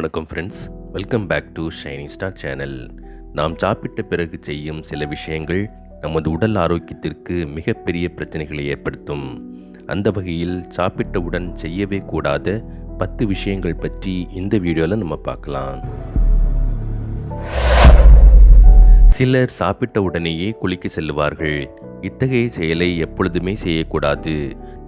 வணக்கம் friends welcome back to shining star channel நாம் சாப்பிட்ட பிறகு செய்யும் சில விஷயங்கள் நமது உடல் ஆரோக்கியத்திற்கு மிகப்பெரிய பிரச்சனைகளை ஏற்படுத்தும். அந்த வகையில் சாப்பிட்டவுடன் செய்யவே கூடாத பத்து விஷயங்கள் பற்றி இந்த வீடியோவில் நம்ம பார்க்கலாம். சிலர் சாப்பிட்ட உடனேயே குளிக்க செல்லுவார்கள். இத்தகைய செயலை எப்பொழுதுமே செய்யக்கூடாது.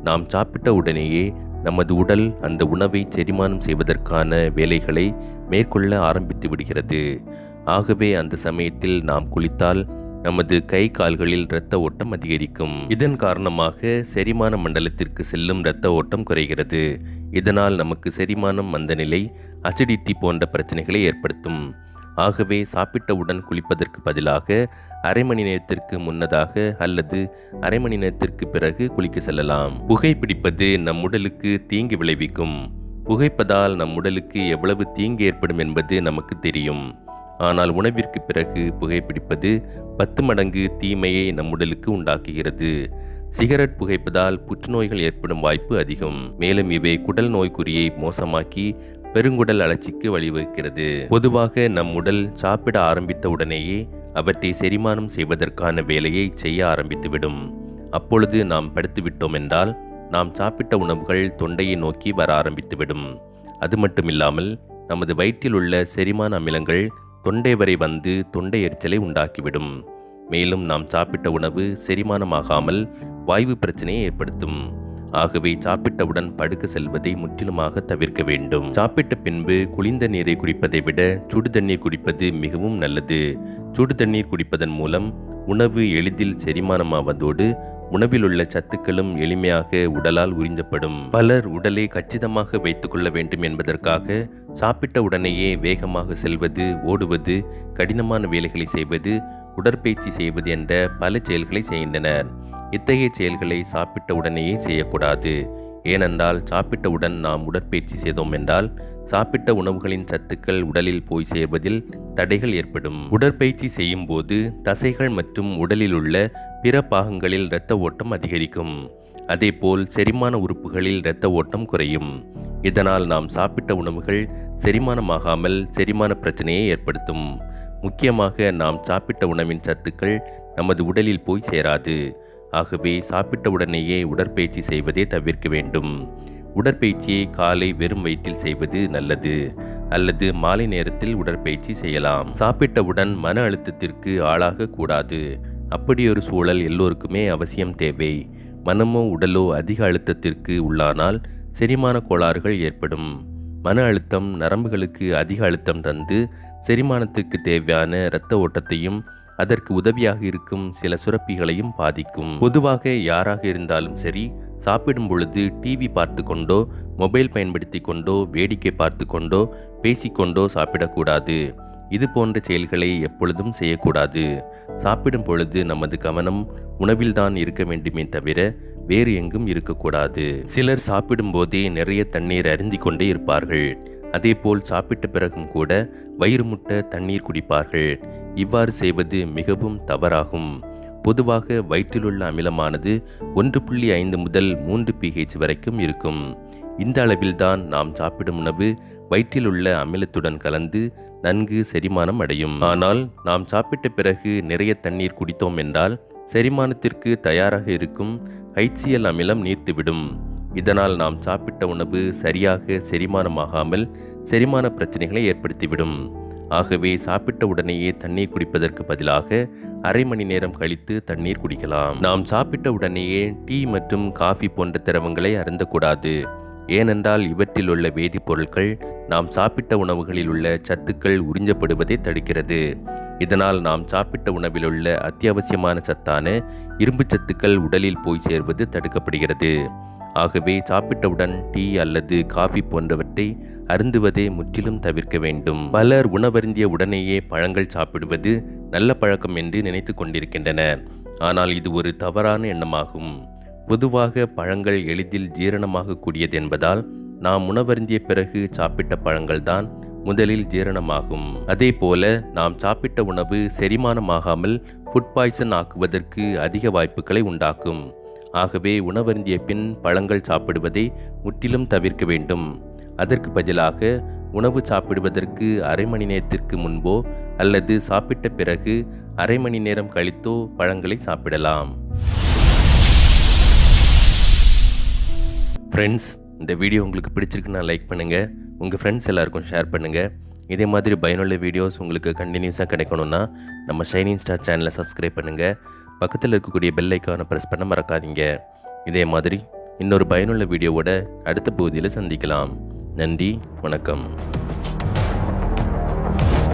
நாம் சாப்பிட்ட உடனேயே நமது உடல் அந்த உணவை செரிமானம் செய்வதற்கான வேலைகளை மேற்கொள்ள ஆரம்பித்து விடுகிறது. ஆகவே அந்த சமயத்தில் நாம் குளித்தால் நமது கை கால்களில் இரத்த ஓட்டம் அதிகரிக்கும். இதன் காரணமாக செரிமான மண்டலத்திற்கு செல்லும் இரத்த ஓட்டம் குறைகிறது. இதனால் நமக்கு செரிமானம் மந்தநிலை அசிடிட்டி போன்ற பிரச்சனைகளை ஏற்படுத்தும். ஆகவே சாப்பிட்டவுடன் குளிப்பதற்கு பதிலாக அரை மணி நேரத்திற்கு முன்னதாக அல்லது அரை மணி நேரத்திற்கு பிறகு குளிக்க செல்லலாம். புகைப்பிடிப்பது நம் உடலுக்கு தீங்கு விளைவிக்கும். புகைப்பதால் நம் உடலுக்கு எவ்வளவு தீங்கு ஏற்படும் என்பது நமக்கு தெரியும். ஆனால் உணவிற்கு பிறகு புகைப்பிடிப்பது பத்து மடங்கு தீமையை நம் உடலுக்கு உண்டாக்குகிறது. சிகரெட் புகைப்பதால் புற்றுநோய்கள் ஏற்படும் வாய்ப்பு அதிகம். மேலும் இவை குடல் நோய்க்குறியை மோசமாக்கி பெருங்குடல் அழற்சிக்கு வழிவகுக்கிறது பொதுவாக நம் உடல் சாப்பிட ஆரம்பித்த உடனேயே அவற்றை செரிமானம் செய்வதற்கான வேலையை செய்ய ஆரம்பித்துவிடும். அப்பொழுது நாம் படுத்துவிட்டோம் என்றால் நாம் சாப்பிட்ட உணவுகள் தொண்டையை நோக்கி வர ஆரம்பித்துவிடும். அது மட்டுமில்லாமல் நமது வயிற்றில் உள்ள செரிமான அமிலங்கள் தொண்டை வரை வந்து தொண்டை எரிச்சலை உண்டாக்கிவிடும். மேலும் நாம் சாப்பிட்ட உணவு செரிமானமாகாமல் வாய்வு பிரச்சனையை ஏற்படுத்தும். ஆகவே சாப்பிட்டவுடன் படுக்க செல்வதை முற்றிலுமாக தவிர்க்க வேண்டும். சாப்பிட்ட பின்பு குளிர்ந்த நீரை குடிப்பதை விட சுடு தண்ணீர் குடிப்பது மிகவும் நல்லது. சுடு தண்ணீர் குடிப்பதன் மூலம் உணவு எளிதில் செரிமானமாவதோடு உணவில் உள்ள சத்துக்களும் எளிமையாக உடலால் உறிஞ்சப்படும். பலர் உடலை கச்சிதமாக வைத்துக்கொள்ள வேண்டும் என்பதற்காக சாப்பிட்ட உடனேயே வேகமாக செல்வது ஓடுவது கடினமான வேலைகளை செய்வது உடற்பயிற்சி செய்வது என்ற பல செயல்களை செய்கின்றனர். இத்தகைய செயல்களை சாப்பிட்ட உடனேயே செய்யக்கூடாது. ஏனென்றால் சாப்பிட்டவுடன் நாம் உடற்பயிற்சி செய்தோம் என்றால் சாப்பிட்ட உணவுகளின் சத்துக்கள் உடலில் போய் சேர்வதில் தடைகள் ஏற்படும். உடற்பயிற்சி செய்யும் போது தசைகள் மற்றும் உடலில் உள்ள பிற பாகங்களில் இரத்த ஓட்டம் அதிகரிக்கும். அதேபோல் செரிமான உறுப்புகளில் இரத்த ஓட்டம் குறையும். இதனால் நாம் சாப்பிட்ட உணவுகள் செரிமானமாகாமல் செரிமான பிரச்சனையை ஏற்படுத்தும். முக்கியமாக நாம் சாப்பிட்ட உணவின் சத்துக்கள் நமது உடலில் போய் சேராது. ஆகவே சாப்பிட்டவுடனேயே உடற்பயிற்சி செய்வதை தவிர்க்க வேண்டும். உடற்பயிற்சியை காலை வெறும் வயிற்றில் செய்வது நல்லது அல்லது மாலை நேரத்தில் உடற்பயிற்சி செய்யலாம். சாப்பிட்டவுடன் மன அழுத்தத்திற்கு ஆளாக கூடாது. அப்படியொரு சூழல் எல்லோருக்குமே அவசியம் தேவை. மனமோ உடலோ அதிக அழுத்தத்திற்கு உள்ளானால் செரிமான கோளாறுகள் ஏற்படும். மன அழுத்தம் நரம்புகளுக்கு அதிக அழுத்தம் தந்து செரிமானத்துக்கு தேவையான இரத்த ஓட்டத்தையும் அதற்கு உதவியாக இருக்கும் சில சுரப்பிகளையும் பாதிக்கும். பொதுவாக யாராக இருந்தாலும் சரி சாப்பிடும் பொழுது டிவி பார்த்து கொண்டோ மொபைல் பயன்படுத்தி கொண்டோ வேடிக்கை பார்த்து கொண்டோ பேசிக்கொண்டோ சாப்பிடக்கூடாது. இது போன்ற செயல்களை எப்பொழுதும் செய்யக்கூடாது. சாப்பிடும் பொழுது நமது கவனம் உணவில்தான் இருக்க வேண்டுமே தவிர வேறு எங்கும் இருக்கக்கூடாது. சிலர் சாப்பிடும் போதே நிறைய தண்ணீர் அருந்தி கொண்டே இருப்பார்கள். அதேபோல் சாப்பிட்ட பிறகும் கூட வயிறு முட்ட தண்ணீர் குடிப்பார்கள். இவ்வாறு செய்வது மிகவும் தவறாகும். பொதுவாக வயிற்றிலுள்ள அமிலமானது ஒன்று புள்ளி ஐந்து முதல் மூன்று பிஹெச் வரைக்கும் இருக்கும். இந்த அளவில்தான் நாம் சாப்பிடும் உணவு வயிற்றில் உள்ள அமிலத்துடன் கலந்து நன்கு செரிமானம் அடையும். ஆனால் நாம் சாப்பிட்ட பிறகு நிறைய தண்ணீர் குடித்தோம் என்றால் செரிமானத்திற்கு தயாராக இருக்கும் ஹைச்சியல் அமிலம் நீர்த்துவிடும். இதனால் நாம் சாப்பிட்ட உணவு சரியாக செரிமானமாகாமல் செரிமான பிரச்சனைகளை ஏற்படுத்திவிடும். ஆகவே சாப்பிட்ட உடனேயே தண்ணீர் குடிப்பதற்கு பதிலாக அரை மணி நேரம் கழித்து தண்ணீர் குடிக்கலாம். நாம் சாப்பிட்ட உடனேயே டீ மற்றும் காஃபி போன்ற திரவங்களை அருந்தக்கூடாது. ஏனென்றால் இவற்றில் உள்ள வேதிப்பொருட்கள் நாம் சாப்பிட்ட உணவுகளில் உள்ள சத்துக்கள் உறிஞ்சப்படுவதை தடுக்கிறது. இதனால் நாம் சாப்பிட்ட உணவில் உள்ள அத்தியாவசியமான சத்தான இரும்பு சத்துக்கள் உடலில் போய் சேர்வது தடுக்கப்படுகிறது. ஆகவே சாப்பிட்டவுடன் டீ அல்லது காஃபி போன்றவற்றை அருந்துவதை முற்றிலும் தவிர்க்க வேண்டும். பலர் உணவருந்திய உடனேயே பழங்கள் சாப்பிடுவது நல்ல பழக்கம் என்று நினைத்து கொண்டிருக்கின்றனர். ஆனால் இது ஒரு தவறான எண்ணமாகும். பொதுவாக பழங்கள் எளிதில் ஜீரணமாகக்கூடியது என்பதால் நாம் உணவருந்திய பிறகு சாப்பிட்ட பழங்கள்தான் முதலில் ஜீரணமாகும். அதே போல நாம் சாப்பிட்ட உணவு செரிமானமாகாமல் ஃபுட் பாய்சன் ஆக்குவதற்கு அதிக வாய்ப்புகளை உண்டாக்கும். ஆகவே உணவருந்திய பின் பழங்கள் சாப்பிடுவதை முற்றிலும் தவிர்க்க வேண்டும். அதற்கு பதிலாக உணவு சாப்பிடுவதற்கு அரை மணி நேரத்திற்கு முன்போ அல்லது சாப்பிட்ட பிறகு அரை மணி நேரம் கழித்தோ பழங்களை சாப்பிடலாம். ஃப்ரெண்ட்ஸ் இந்த வீடியோ உங்களுக்கு பிடிச்சிருக்குன்னா லைக் பண்ணுங்கள் உங்கள் ஃப்ரெண்ட்ஸ் எல்லாருக்கும் ஷேர் பண்ணுங்கள் இதே மாதிரி பயனுள்ள வீடியோஸ் உங்களுக்கு கண்டினியூஸாக கிடைக்கணும்னா நம்ம ஷைனிங் ஸ்டார் சேனலை சப்ஸ்கிரைப் பண்ணுங்கள் பக்கத்தில் இருக்கக்கூடிய பெல் ஐக்கானை ப்ரெஸ் பண்ண மறக்காதீங்க. இதே மாதிரி இன்னொரு பயனுள்ள வீடியோவோட அடுத்த பகுதியில் சந்திக்கலாம். நன்றி வணக்கம்.